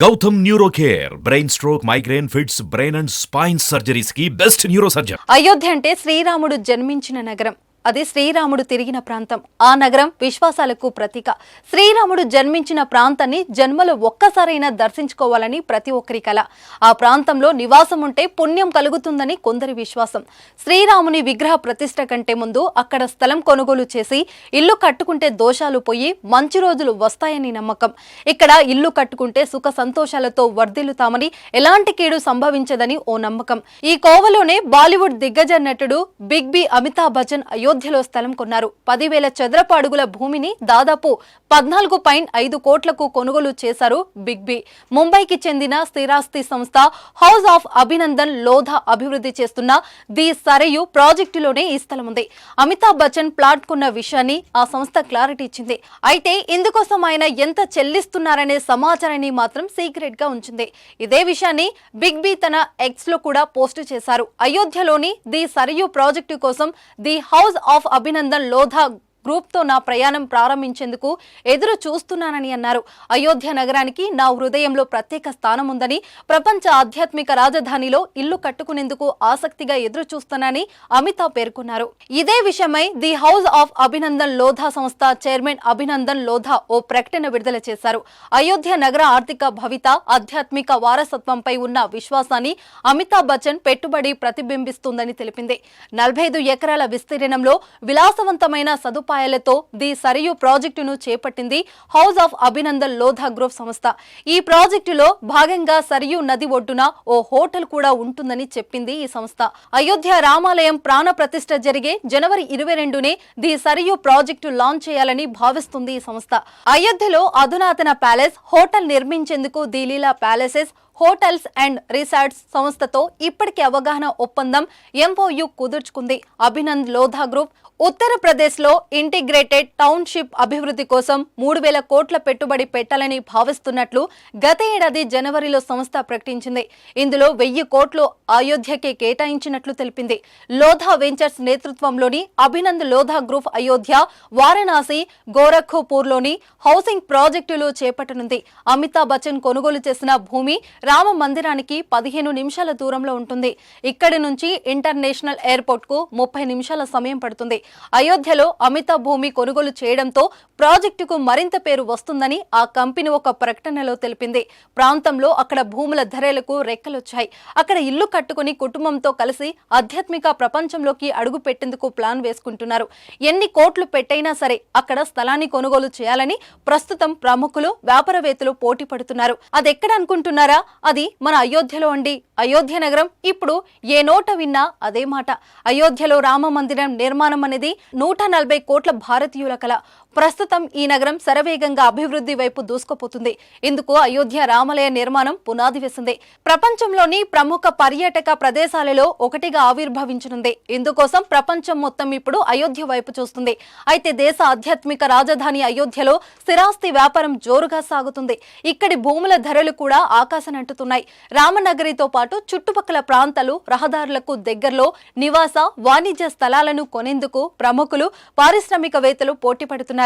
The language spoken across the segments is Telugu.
Gautam neuro care brain stroke migraine fits brain and spine సర్జరీస్కి best neuro surgeon Ayodhya అంటే శ్రీరాముడు జన్మించిన నగరం. అది శ్రీరాముడు తిరిగిన ప్రాంతం. ఆ నగరం విశ్వాసాలకు ప్రతీక. శ్రీరాముడు జన్మించిన ప్రాంతాన్ని జన్మలో ఒక్కసారైనా దర్శించుకోవాలని ప్రతి ఒక్కరి కల. ఆ ప్రాంతంలో నివాసం ఉంటే పుణ్యం కలుగుతుందని కొందరి విశ్వాసం. శ్రీరాముని విగ్రహ ప్రతిష్ట కంటే ముందు అక్కడ స్థలం కొనుగోలు చేసి ఇల్లు కట్టుకుంటే దోషాలు పోయి మంచి రోజులు వస్తాయని నమ్మకం. ఇక్కడ ఇల్లు కట్టుకుంటే సుఖ సంతోషాలతో వర్ధిల్లుతామని ఎలాంటి కీడు సంభవించదని ఓ నమ్మకం. ఈ కోవలోనే బాలీవుడ్ దిగ్గజ నటుడు బిగ్ బి అమితాబ్ బచ్చన్ అయోధ్యలో స్థలం కొన్నారు. పదివేల చదరపు అడుగుల భూమిని దాదాపు పద్నాలుగు పాయింట్ ఐదు కోట్లకు కొనుగోలు చేశారు బిగ్ బి. ముంబైకి చెందిన స్థిరాస్తి సంస్థ హౌస్ ఆఫ్ అభినందన్ లోధా అభివృద్ధి చేస్తున్న ది సరయు ప్రాజెక్టులోనే ఈ స్థలం ఉంది. అమితాబ్ బచ్చన్ ప్లాట్ కొన్న విషయాన్ని ఆ సంస్థ క్లారిటీ ఇచ్చింది. అయితే ఇందుకోసం ఆయన ఎంత చెల్లిస్తున్నారనే సమాచారాన్ని మాత్రం సీక్రెట్గా ఉంచింది. ఇదే విషయాన్ని బిగ్ బి తన ఎక్స్లో కూడా పోస్ట్ చేశారు. అయోధ్యలోని ది సరయు ప్రాజెక్టు కోసం the house of Abhinandan Lodha గ్రూప్తో నా ప్రయాణం ప్రారంభించేందుకు ఎదురు చూస్తున్నానని అన్నారు. అయోధ్య నగరానికి నా హృదయంలో ప్రత్యేక స్థానం ఉందని ప్రపంచ ఆధ్యాత్మిక రాజధానిలో ఇల్లు కట్టుకునేందుకు ఆసక్తిగా ఎదురు చూస్తున్నానని అమితాబ్ పేర్కొన్నారు. ఇదే విషయమై the house of Abhinandan Lodha సంస్థ చైర్మన్ అభినందన్ లోధా ఓ ప్రకటన విడుదల చేశారు. అయోధ్య నగర ఆర్థిక భవిత ఆధ్యాత్మిక వారసత్వంపై ఉన్న విశ్వాసాన్ని అమితాబ్ బచ్చన్ పెట్టుబడి ప్రతిబింబిస్తుందని తెలిపింది. నలభై ఐదు ఎకరాల విస్తీర్ణంలో విలాసవంతమైన సదుపాయం సదుపాయాలతో ది సరియు ప్రాజెక్టును చేపట్టింది house of Abhinandan Lodha group సంస్థ. ఈ ప్రాజెక్టులో భాగంగా సరియు నది ఒడ్డున ఓ హోటల్ కూడా ఉంటుందని చెప్పింది ఈ సంస్థ. అయోధ్య రామాలయం ప్రాణ ప్రతిష్ఠ జరిగే జనవరి ఇరవై రెండునే ది సరియు ప్రాజెక్టు లాంచ్ చేయాలని భావిస్తుంది ఈ సంస్థ. అయోధ్యలో అధునాతన palace hotel నిర్మించేందుకు దీలీలా palaces hotels and resorts సంస్థతో ఇప్పటికే అవగాహన ఒప్పందం ఎంఓయు కుదుర్చుకుంది. అభినంద్ లోధా గ్రూప్ ఉత్తరప్రదేశ్లో ఇంటిగ్రేటెడ్ టౌన్షిప్ అభివృద్ధి కోసం మూడు వేల కోట్ల పెట్టుబడి పెట్టాలని భావిస్తున్నట్లు గత ఏడాది జనవరిలో సంస్థ ప్రకటించింది. ఇందులో వెయ్యి కోట్లు అయోధ్యకే కేటాయించినట్లు తెలిపింది. లోధా వెంచర్స్ నేతృత్వంలోని అభినంద్ లోధా గ్రూప్ అయోధ్య వారణాసి గోరఖ్పూర్లోని హౌసింగ్ ప్రాజెక్టులు చేపట్టనుంది. అమితాబ్ బచ్చన్ కొనుగోలు చేసిన భూమి రామ మందిరానికి పదిహేను నిమిషాల దూరంలో ఉంటుంది. ఇక్కడి నుంచి ఇంటర్నేషనల్ ఎయిర్పోర్ట్కు ముప్పై నిమిషాల సమయం పడుతుంది. అయోధ్యలో అమిత భూమి కొనుగోలు చేయడంతో ప్రాజెక్టుకు మరింత పేరు వస్తుందని ఆ కంపెనీ ఒక ప్రకటనలో తెలిపింది. ప్రాంతంలో అక్కడ భూముల ధరలకు రెక్కలొచ్చాయి. అక్కడ ఇల్లు కట్టుకుని కుటుంబంతో కలిసి ఆధ్యాత్మిక ప్రపంచంలోకి అడుగు పెట్టేందుకు ప్లాన్ వేసుకుంటున్నారు. ఎన్ని కోట్లు పెట్టైనా సరే అక్కడ స్థలాన్ని కొనుగోలు చేయాలని ప్రస్తుతం ప్రముఖులు వ్యాపారవేత్తలు పోటీ పడుతున్నారు. అదెక్కడ అనుకుంటున్నారా? అది మన అయోధ్యలో అండి. అయోధ్య నగరం ఇప్పుడు ఏ నోట విన్నా అదే మాట. అయోధ్యలో రామ మందిరం నిర్మాణం అనేది నూట నలభై కోట్ల భారతీయుల కల. ప్రస్తుతం ఈ నగరం శరవేగంగా అభివృద్ధి వైపు దూసుకుపోతుంది. ఇందుకు అయోధ్య రామాలయ నిర్మాణం పునాది వేసింది. ప్రపంచంలోని ప్రముఖ పర్యాటక ప్రదేశాలలో ఒకటిగా ఆవిర్భవించనుంది. ఇందుకోసం ప్రపంచం మొత్తం ఇప్పుడు అయోధ్య వైపు చూస్తుంది. అయితే దేశ ఆధ్యాత్మిక రాజధాని అయోధ్యలో స్థిరాస్తి వ్యాపారం జోరుగా సాగుతుంది. ఇక్కడి భూముల ధరలు కూడా ఆకాశనంటుతున్నాయి రామనగరితో పాటు చుట్టుపక్కల ప్రాంతాలు రహదారులకు దగ్గరలో నివాస వాణిజ్య స్థలాలను కొనేందుకు ప్రముఖులు పారిశ్రామికవేత్తలు పోటీ పడుతున్నారు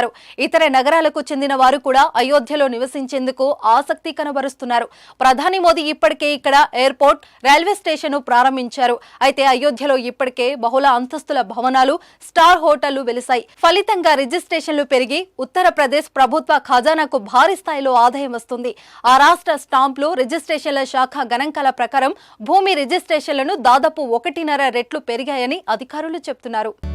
ఇతర నగరాలకు చెందిన వారు కూడా అయోధ్యలో నివసించేందుకు ఆసక్తి కనబరుస్తున్నారు. ప్రధాని మోదీ ఇప్పటికే ఇక్కడ ఎయిర్పోర్ట్ రైల్వే స్టేషన్ ప్రారంభించారు. అయితే అయోధ్యలో ఇప్పటికే బహుళ అంతస్తుల భవనాలు స్టార్ హోటళ్ళు వెలిశాయి. ఫలితంగా రిజిస్ట్రేషన్లు పెరిగి ఉత్తరప్రదేశ్ ప్రభుత్వ ఖజానాకు భారీ స్థాయిలో ఆదాయం వస్తుంది. ఆ రాష్ట్ర స్టాంపులు రిజిస్ట్రేషన్ల శాఖ గణాంకాల ప్రకారం భూమి రిజిస్ట్రేషన్లను దాదాపు ఒకటిన్నర రెట్లు పెరిగాయని అధికారులు చెబుతున్నారు